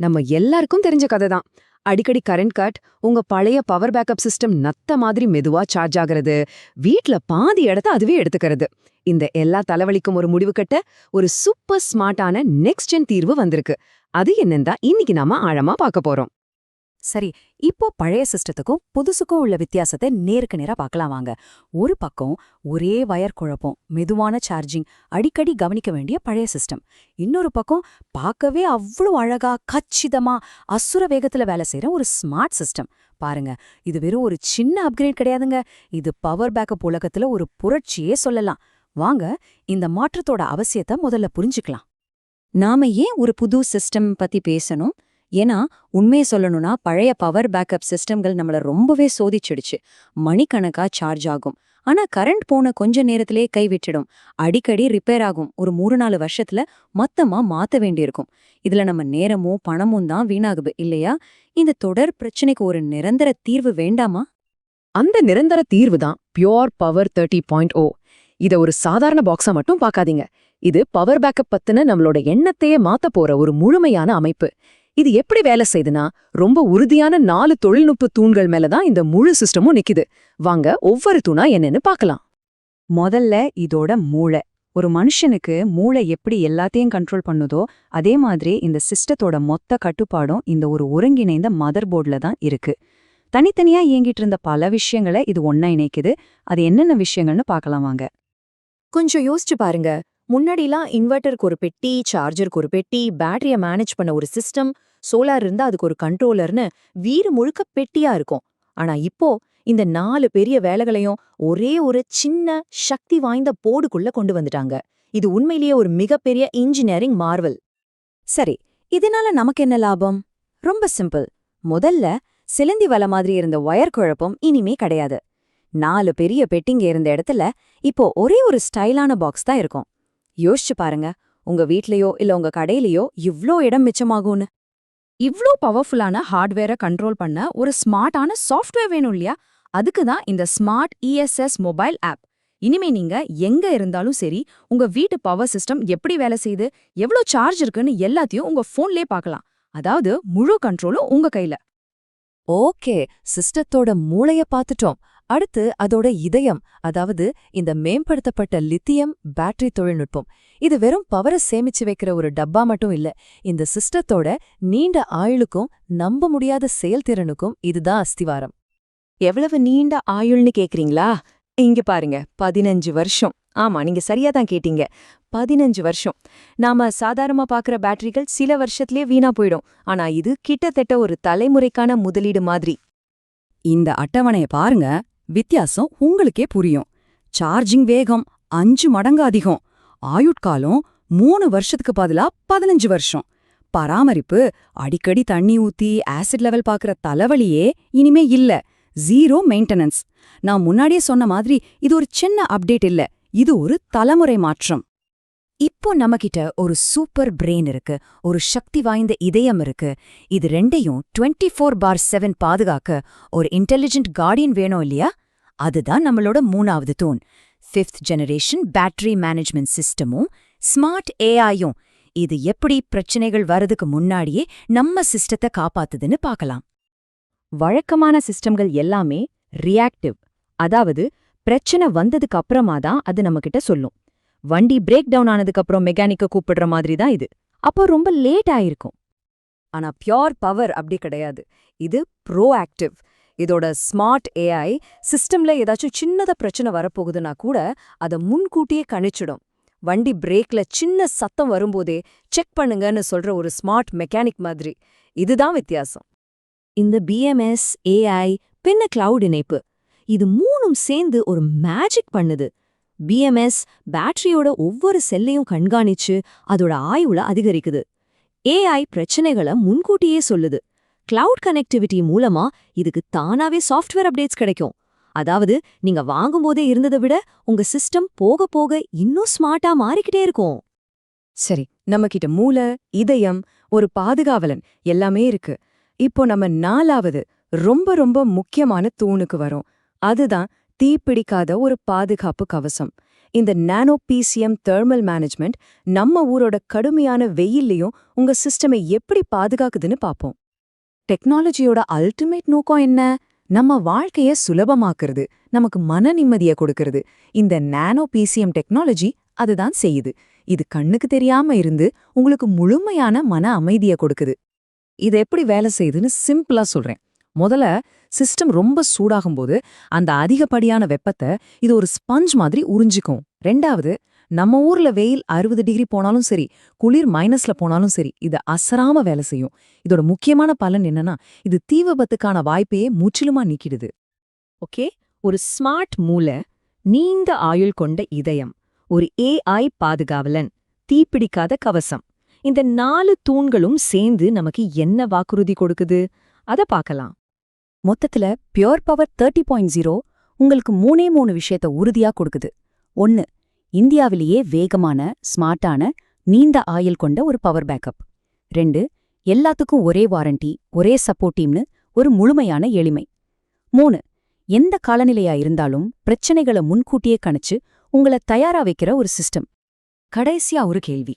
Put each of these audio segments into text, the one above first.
நம்ம எல்லாருக்கும் தெரிஞ்ச கதை தான் அடிக்கடி கரண்ட் கட் உங்க பழைய பவர் பேக்கப் சிஸ்டம் நத்த மாதிரி மெதுவா சார்ஜ் ஆகிறது வீட்ல பாதி இடத்த அதுவே எடுத்துக்கிறது. இந்த எல்லா தலைவலிக்கும் ஒரு முடிவு கட்ட ஒரு சூப்பர் ஸ்மார்ட்டான நெக்ஸ்ட் ஜென் தீர்வு வந்திருக்கு. அது என்னன்னு தான் இன்னைக்கு நாம ஆழமா பார்க்க போறோம். சரி இப்போ பழைய சிஸ்டத்துக்கும் புதுசுக்கும் உள்ள வித்தியாசத்தை நேருக்கு நேரா பார்க்கலாம் வாங்க. ஒரு பக்கம் ஒரே வயர் குழப்பம் மெதுவான சார்ஜிங் அடிக்கடி கவனிக்க வேண்டிய பழைய சிஸ்டம். இன்னொரு பக்கம் பார்க்கவே அவ்வளோ அழகா கச்சிதமா அசுர வேகத்துல வேலை செய்யற ஒரு ஸ்மார்ட் சிஸ்டம். பாருங்க இது வெறும் ஒரு சின்ன அப்கிரேட் கிடையாதுங்க. இது பவர் பேக்கப் உலகத்துல ஒரு புரட்சியே சொல்லலாம். வாங்க இந்த மாற்றத்தோட அவசியத்தை முதல்ல புரிஞ்சுக்கலாம். நாம ஏன் ஒரு புது சிஸ்டம் பத்தி பேசணும்? ஏன்னா உண்மையை சொல்லணும்னா பழைய பவர் பேக்கப் சிஸ்டம்கள் நம்மள ரொம்பவே சோதிச்சிடுச்சு. மணிக்கணக்கா சார்ஜ் ஆகும். ஆனா கரண்ட் போன கொஞ்ச நேரத்திலே கை விட்டுடும். அடிக்கடி ரிப்பேர் ஆகும். ஒரு மூணு நாலு வருஷத்துல மொத்தமா மாத்த வேண்டியிருக்கும். இதுல நம்ம நேரமும் பணமும் தான் வீணாகுது இல்லையா? இந்த தொடர் பிரச்சனைக்கு ஒரு நிரந்தர தீர்வு வேண்டாமா? அந்த நிரந்தர தீர்வு தான் pure power thirty point O இத ஒரு சாதாரண பாக்ஸா மட்டும் பார்க்காதீங்க. இது பவர் பேக்கப் பத்தின நம்மளோட எண்ணத்தையே மாத்த போற ஒரு முழுமையான அமைப்பு. இது எப்படி வேலை செய்யுதுன்னா ரொம்ப உறுதியான நாலு தொழில்நுட்ப தூண்கள் மேல தான் இந்த முழு சிஸ்டமும் நிக்குது. வாங்க ஒவ்வொரு தூணா என்னன்னு பார்க்கலாம். முதல்ல இதோட மூளை. ஒரு மனுஷனுக்கு மூளை எப்படி எல்லாத்தையும் கண்ட்ரோல் பண்ணுதோ அதே மாதிரி இந்த சிஸ்டத்தோட மொத்த கட்டுப்பாடும் இந்த ஒரு ஒருங்கிணைந்த மதர் போர்டுல தான் இருக்கு. தனித்தனியா இயங்கிட்டு இருந்த பல விஷயங்களை இது ஒண்ணா இணைக்குது. அது என்னென்ன விஷயங்கள்னு பார்க்கலாம் வாங்க. கொஞ்சம் யோசிச்சு பாருங்க. முன்னாடிலாம் இன்வெர்ட்டருக்கு ஒரு பெட்டி சார்ஜருக்கு ஒரு பெட்டி பேட்டரிய மேனேஜ் பண்ண ஒரு சிஸ்டம் சோலார் இருந்தா அதுக்கு ஒரு கண்ட்ரோலர்னு வீடு முழுக்க பெட்டியா இருக்கும். ஆனா இப்போ இந்த நாலு பெரிய வேலைகளையும் ஒரே ஒரு சின்ன சக்தி வாய்ந்த போர்டுக்குள்ள கொண்டு வந்துட்டாங்க. இது உண்மையிலேயே ஒரு மிகப்பெரிய இன்ஜினியரிங் மார்வல் சரி இதனால நமக்கு என்ன லாபம்? ரொம்ப சிம்பிள் முதல்ல சிலந்தி வலை மாதிரி இருந்த ஒயர் குழப்பம் இனிமே கிடையாது. நாலு பெரிய பெட்டிங்க இருந்த இடத்துல இப்போ ஒரே ஒரு ஸ்டைலான பாக்ஸ் தான் இருக்கும். யோசிச்சு பாருங்க உங்க வீட்லயோ இல்ல உங்க கடையிலயோ இவ்ளோ இடம் மிச்சமாகும்னு. இவ்ளோ பவர்ஃபுல்லான ஹார்ட்வேரை கண்ட்ரோல் பண்ண ஒரு ஸ்மார்ட்டான சாஃப்ட்வேர் வேணும் இல்லையா? அதுக்கு தான் இந்த ஸ்மார்ட் இஎஸ்எஸ் மொபைல் ஆப் இனிமே நீங்க எங்க இருந்தாலும் சரி உங்க வீட்டு பவர் சிஸ்டம் எப்படி வேலை செய்யுது எவ்ளோ சார்ஜ் இருக்குன்னு எல்லாத்தையும் உங்க ஃபோன்லயே பார்க்கலாம். அதாவது முழு கண்ட்ரோலும் உங்க கையில. ஓகே சிஸ்டத்தோட மூளைய பார்த்துட்டோம். அடுத்து அதோட இதயம் அதாவது இந்த மேம்படுத்தப்பட்ட லித்தியம் பேட்டரி தொழில்நுட்பம். இது வெறும் பவரை சேமிச்சு வைக்கிற ஒரு டப்பா மட்டும் இல்ல இந்த சிஸ்டத்தோட நீண்ட ஆயுளுக்கும் நம்ப முடியாத செயல்திறனுக்கும் இதுதான் அஸ்திவாரம். எவ்வளவு நீண்ட ஆயுள்னு கேக்குறீங்களா? இங்க பாருங்க பதினஞ்சு வருஷம். ஆமா நீங்க சரியா தான் கேட்டீங்க. பதினஞ்சு வருஷம். நாம சாதாரணமா பாக்குற பேட்டரிகள் சில வருஷத்திலே வீணா போயிடும். ஆனா இது கிட்டத்தட்ட ஒரு தலைமுறைக்கான முதலீடு மாதிரி. இந்த அட்டவணைய பாருங்க. வித்தியாசம் உங்களுக்கே புரியும். சார்ஜிங் வேகம் அஞ்சு மடங்கு அதிகம். ஆயுட்காலம் மூணு வருஷத்துக்கு பதிலா பதினஞ்சு வருஷம். பராமரிப்பு அடிக்கடி தண்ணி ஊத்தி ஆசிட் லெவல் பாக்குற தலைவலியே இனிமே இல்ல. ஜீரோ மெயின்டெனன்ஸ் நான் முன்னாடியே சொன்ன மாதிரி இது ஒரு சின்ன அப்டேட் இல்ல. இது ஒரு தலைமுறை மாற்றம். இப்போ நம்மகிட்ட ஒரு சூப்பர் பிரெயின் இருக்கு. ஒரு சக்தி வாய்ந்த இதயம் இருக்கு. இது ரெண்டையும் 24 ஃபோர் பார் செவன் பாதுகாக்க ஒரு இன்டெலிஜென்ட் கார்டியன் வேணும் இல்லையா? அதுதான் நம்மளோட மூணாவது தூண். ஃபிஃப்த் ஜெனரேஷன் பேட்டரி மேனேஜ்மெண்ட் சிஸ்டமும் ஸ்மார்ட் ஏஐயும் இது எப்படி பிரச்சனைகள் வரதுக்கு முன்னாடியே நம்ம சிஸ்டத்தை காப்பாத்துதுன்னு பார்க்கலாம் வழக்கமான சிஸ்டம்கள் எல்லாமே ரியாக்டிவ் அதாவது பிரச்சனை வந்ததுக்கு அப்புறமா தான் அது நம்மகிட்ட சொல்லும். வண்டி பிரேக் டவுன் ஆனதுக்கு அப்புறம் மெக்கானிக்க கூப்பிடுற மாதிரி தான் இது. அப்போ ரொம்ப லேட் ஆயிருக்கும். ஆனா பியோர் பவர் அப்படி கிடையாது. இது ப்ரோ ஆக்டிவ் இதோட ஸ்மார்ட் ஏஐ சிஸ்டம்ல ஏதாச்சும் சின்னத பிரச்சனை வரப்போகுதுன்னா கூட அதை முன்கூட்டியே கணிச்சிடும். வண்டி பிரேக்ல சின்ன சத்தம் வரும்போதே செக் பண்ணுங்கன்னு சொல்ற ஒரு ஸ்மார்ட் மெக்கானிக் மாதிரி. இதுதான் வித்தியாசம். இந்த பிஎம்எஸ் ஏஐ பின்ன கிளவுட் இணைப்பு. இது மூணும் சேர்ந்து ஒரு மேஜிக் பண்ணுது. பிஎம்எஸ் பேட்டரியோட ஒவ்வொரு செல்லையும் கண்காணிச்சு அதோட ஆயுள அதிகரிக்குது. ஏஐ பிரச்சனைகளை முன்கூட்டியே சொல்லுது. கிளவுட் கனெக்டிவிட்டி மூலமா இதுக்கு தானாவே சாஃப்ட்வேர் அப்டேட்ஸ் கிடைக்கும். அதாவது நீங்க வாங்கும்போதே இருந்ததை விட உங்க சிஸ்டம் போக போக இன்னும் ஸ்மார்ட்டா மாறிக்கிட்டே இருக்கும். சரி நம்மகிட்ட மூளை இதயம் ஒரு பாதுகாவலன் எல்லாமே இருக்கு. இப்போ நம்ம நாலாவது ரொம்ப ரொம்ப முக்கியமான தூணுக்கு வரும். அதுதான் தீப்பிடிக்காத ஒரு பாதுகாப்பு கவசம். இந்த நானோ பிசிஎம் தெர்மல் மேனேஜ்மெண்ட் நம்ம ஊரோட கடுமையான வெயில்லையும் உங்க சிஸ்டமை எப்படி பாதுகாக்குதுன்னு பாப்போம். டெக்னாலஜியோட அல்டிமேட் நோக்கம் என்ன? நம்ம வாழ்க்கைய சுலபமாக்குறது நமக்கு மன நிம்மதியை கொடுக்கறது. இந்த நானோ பிசிஎம் டெக்னாலஜி அதுதான் செய்யுது. இது கண்ணுக்கு தெரியாம இருந்து உங்களுக்கு முழுமையான மன அமைதியை கொடுக்குது. இது எப்படி வேலை செய்யுதுன்னு சிம்பிளா சொல்றேன். முதல்ல சிஸ்டம் ரொம்ப சூடாகும்போது அந்த அதிகப்படியான வெப்பத்தை இது ஒரு ஸ்பஞ்ச் மாதிரி உறிஞ்சிக்கும். ரெண்டாவது நம்ம ஊர்ல வெயில் அறுபது டிகிரி போனாலும் சரி குளிர் மைனஸ்ல போனாலும் சரி இது அசராம வேலை செய்யும். இதோட முக்கியமான பலன் என்னன்னா இது தீ விபத்துக்கான வாய்ப்பையே முற்றிலுமா நீக்கிடுது. ஓகே? ஒரு ஸ்மார்ட் மூளை நீண்ட ஆயுள் கொண்ட இதயம் ஒரு ஏஐ பாதுகாவலன் தீப்பிடிக்காத கவசம் இந்த நாலு தூண்களும் சேர்ந்து நமக்கு என்ன வாக்குறுதி கொடுக்குது? அத பார்க்கலாம். மொத்தத்துல pure power thirty point zero உங்களுக்கு மூணே மூணு விஷயத்த உறுதியா கொடுக்குது. ஒன்னு இந்தியாவிலேயே வேகமான ஸ்மார்ட்டான நீண்ட ஆயில் கொண்ட ஒரு பவர் பேக்கப் ரெண்டு எல்லாத்துக்கும் ஒரே வாரண்டி ஒரே சப்போர்ட் டீம்னு ஒரு முழுமையான எளிமை. மூணு எந்த காலநிலையா இருந்தாலும் பிரச்சனைகளை முன்கூட்டியே கணிச்சு உங்கள தயாரா வைக்கிற ஒரு சிஸ்டம் கடைசியா ஒரு கேள்வி.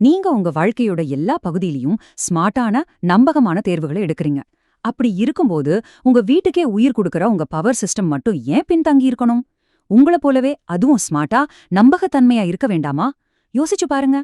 நீங்க உங்க வாழ்க்கையோட எல்லா பகுதியிலையும் ஸ்மார்ட்டான நம்பகமான தேர்வுகளை எடுக்கறீங்க. அப்படி இருக்கும்போது உங்க வீட்டுக்கே உயிர் கொடுக்கற உங்க பவர் சிஸ்டம் மட்டும் ஏன் பின்தங்கி இருக்கணும் உங்கள போலவே அதுவும் ஸ்மார்ட்டா நம்பகத்தன்மையா இருக்க வேண்டாமா? யோசிச்சு பாருங்க.